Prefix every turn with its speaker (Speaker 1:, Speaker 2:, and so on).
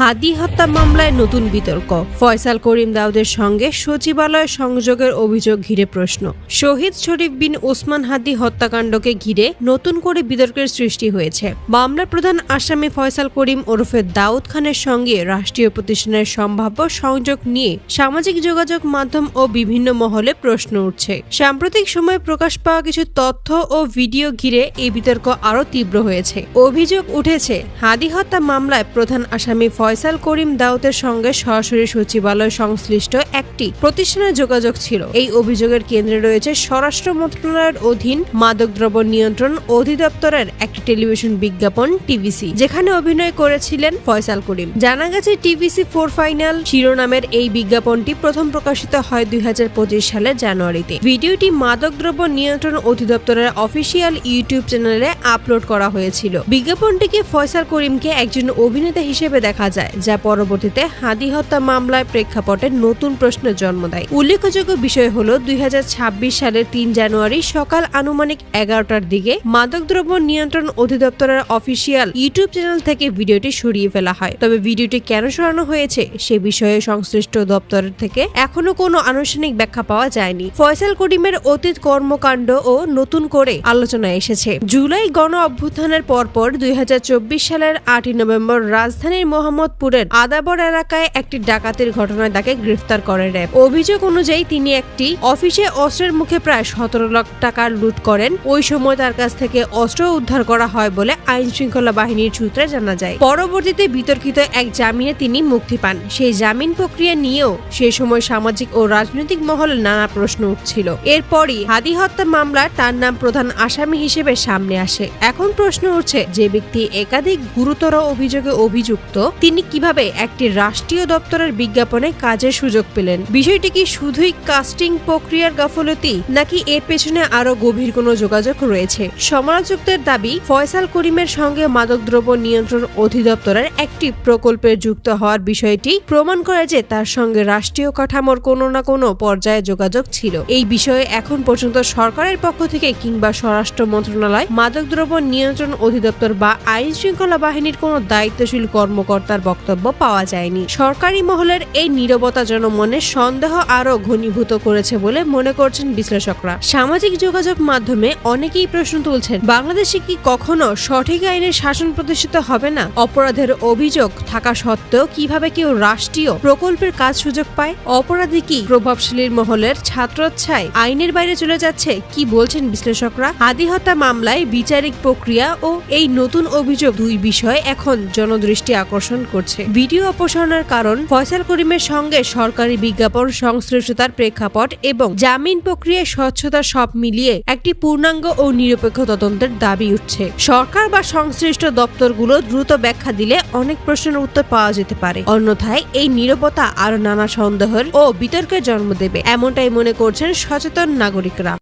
Speaker 1: হাদি হত্যা মামলায় নতুন বিতর্ক। ফয়সাল করিম দাউদের সঙ্গে সচিবালয় সংযোগের অভিযোগ ঘিরে প্রশ্ন। শহীদ শরীফ বিন ওসমান হাদি হত্যাকাণ্ডকে ঘিরে নতুন করে বিতর্কের সৃষ্টি হয়েছে। মামলার প্রধান আসামি ফয়সাল করিম ওরফে দাউদ খানের সঙ্গে রাষ্ট্রীয় প্রতিষ্ঠানের সম্ভাব্য সংযোগ নিয়ে সামাজিক যোগাযোগ মাধ্যম ও বিভিন্ন মহলে প্রশ্ন উঠছে। সাম্প্রতিক সময়ে প্রকাশ পাওয়া কিছু তথ্য ও ভিডিও ঘিরে এই বিতর্ক আরও তীব্র হয়েছে। অভিযোগ উঠেছে, হাদি হত্যা মামলায় প্রধান আসামি ফয়সাল করিম দাউতের সঙ্গে সরাসরি সচিবালয় সংশ্লিষ্ট একটি প্রতিষ্ঠানের যোগাযোগ ছিল। এই অভিযোগের কেন্দ্রে রয়েছে স্বরাষ্ট্র মন্ত্রণালয়ের অধীন মাদকদ্রব্য নিয়ন্ত্রণ অধিদপ্তরের একটি টেলিভিশন বিজ্ঞাপন টিভিসি, যেখানে অভিনয় করেছিলেন ফয়সাল করিম। জানা গেছে, টিভিসি ফোর ফাইনাল শিরোনামের এই বিজ্ঞাপনটি প্রথম প্রকাশিত হয় দুই হাজার পঁচিশ সালের জানুয়ারিতে। ভিডিওটি মাদকদ্রব্য নিয়ন্ত্রণ অধিদপ্তরের অফিসিয়াল ইউটিউব চ্যানেলে আপলোড করা হয়েছিল। বিজ্ঞাপনটিকে ফয়সাল করিমকে একজন অভিনেতা হিসেবে দেখা যায়, যা পরবর্তীতে হাদি হত্যা মামলায় প্রেক্ষাপটে নতুন প্রশ্নের জন্ম দেয়। উল্লেখযোগ্য বিষয় হল, দুই সালের তিন জানুয়ারি সকাল আনুমানিক এগারোটার দিকে মাদকদ্রব্য নিয়ন্ত্রণ অধিদপ্তরের অফিসিয়াল ইউটিউব চ্যানেল থেকে ভিডিওটি সরিয়ে ফেলা হয়। তবে ভিডিওটি কেন সরানো হয়েছে, সে বিষয়ে সংশ্লিষ্ট দপ্তরের থেকে এখনও কোনো আনুষ্ঠানিক ব্যাখ্যা পাওয়া যায়নি। ফয়সাল করিমের অতীত কর্মকাণ্ড ও নতুন করে আলোচনায় এসেছে। জুলাই গণ অভ্যুত্থানের পরপর দুই হাজার চব্বিশ সালের আটই নভেম্বর রাজধানীর মোহাম্মদপুরের আদাবর এলাকায় একটি ডাকাতির ঘটনায় তাকে গ্রেফতার করে র্যাব। অভিযোগ অনুযায়ী তিনি একটি অফিসে অস্ত্রের মুখে প্রায় সতেরো লাখ টাকা লুট করেন। ওই সময় তার কাছ থেকে অস্ত্র উদ্ধার করা হয় বলে আইন শৃঙ্খলা বাহিনীর সূত্রে জানা যায়। পরবর্তীতে বিতর্কিত এক জামিনে তিনি মুক্তি পান। সেই জামিন প্রক্রিয়া নিয়েও সেই সময় সামাজিক ও রাজনৈতিক মহলে নানা প্রশ্ন উঠছিল। এরপরই হাদি হত্যা মামলার তার নাম প্রধান আসামি হিসেবে সামনে আসে। এখন প্রশ্ন উঠছে, যে ব্যক্তি একাধিক গুরুতর অভিযোগে অভিযুক্ত, তিনি কীভাবে একটি রাষ্ট্রীয় দপ্তরের বিজ্ঞাপনে কাজের সুযোগ পেলেন? বিষয়টি কি শুধুই কাস্টিং প্রক্রিয়ার গাফলতি, নাকি এর পেছনে আরও গভীর কোনো যোগাযোগ রয়েছে? সমালোচকদের দাবি, ফয়সাল করিমের সঙ্গে মাদকদ্রব্য নিয়ন্ত্রণ অধিদপ্তরের একটি প্রকল্পে যুক্ত হওয়ার বিষয়টি প্রমাণ করে যে তার সঙ্গে রাষ্ট্রীয় কাঠামোর কোনো না কোনো পর্যায়ে যোগাযোগ ছিল। এই বিষয়ে এখন পর্যন্ত সরকারের পক্ষ থেকে কিংবা স্বরাষ্ট্র মন্ত্রণালয়, মাদকদ্রব্য নিয়ন্ত্রণ অধিদপ্তর বা আইন শৃঙ্খলা বাহিনীর কোনো দায়িত্বশীল কর্মকর্তার বক্তব্য পাওয়া যায়নি। সরকারি মহলের এই নীরবতা জনমনে সন্দেহ আরও ঘনীভূত করেছে বলে মনে করছেন বিশ্লেষকরা। সামাজিক যোগাযোগ মাধ্যমে অনেকেই প্রশ্ন তুলছেন, বাংলাদেশে কি কখনো সঠিক আইনের শাসন প্রতিষ্ঠিত হবে না? অপরাধের অভিযোগ থাকা সত্ত্বেও কীভাবে কেউ রাষ্ট্রীয় প্রকল্পের কাজ সুযোগ পায়? অপরাধী কি প্রভাবশালীর মহলের ছাত্রচ্ছায় আইনের বাইরে চলে যাচ্ছে? কি বলছেন বিশ্লেষকরা? আদি হত্যা মামলায় বিচারিক প্রক্রিয়া ও এই নতুন অভিযোগ দুই বিষয় এখন জনদৃষ্টি আকর্ষণ করছে। ভিডিও অপসারণের কারণ ফয়সাল করিমের সঙ্গে সরকারি বিজ্ঞাপন সংশ্লিষ্টতার প্রেক্ষাপট এবং জামিন প্রক্রিয়ায় স্বচ্ছতা সব মিলিয়ে একটি পূর্ণাঙ্গ ও নিরপেক্ষ তদন্তের দাবি উঠছে। সরকার বা সংশ্লিষ্ট দপ্তরগুলো দ্রুত ব্যাখ্যা দিলে অনেক প্রশ্নের উত্তর পাওয়া যেতে পারে। অন্যথায় এই নীরবতা আরও নানা সন্দেহের ও বিতর্কের জন্ম দেবে, এমনটাই মনে করছেন সচেতন নাগরিকরা।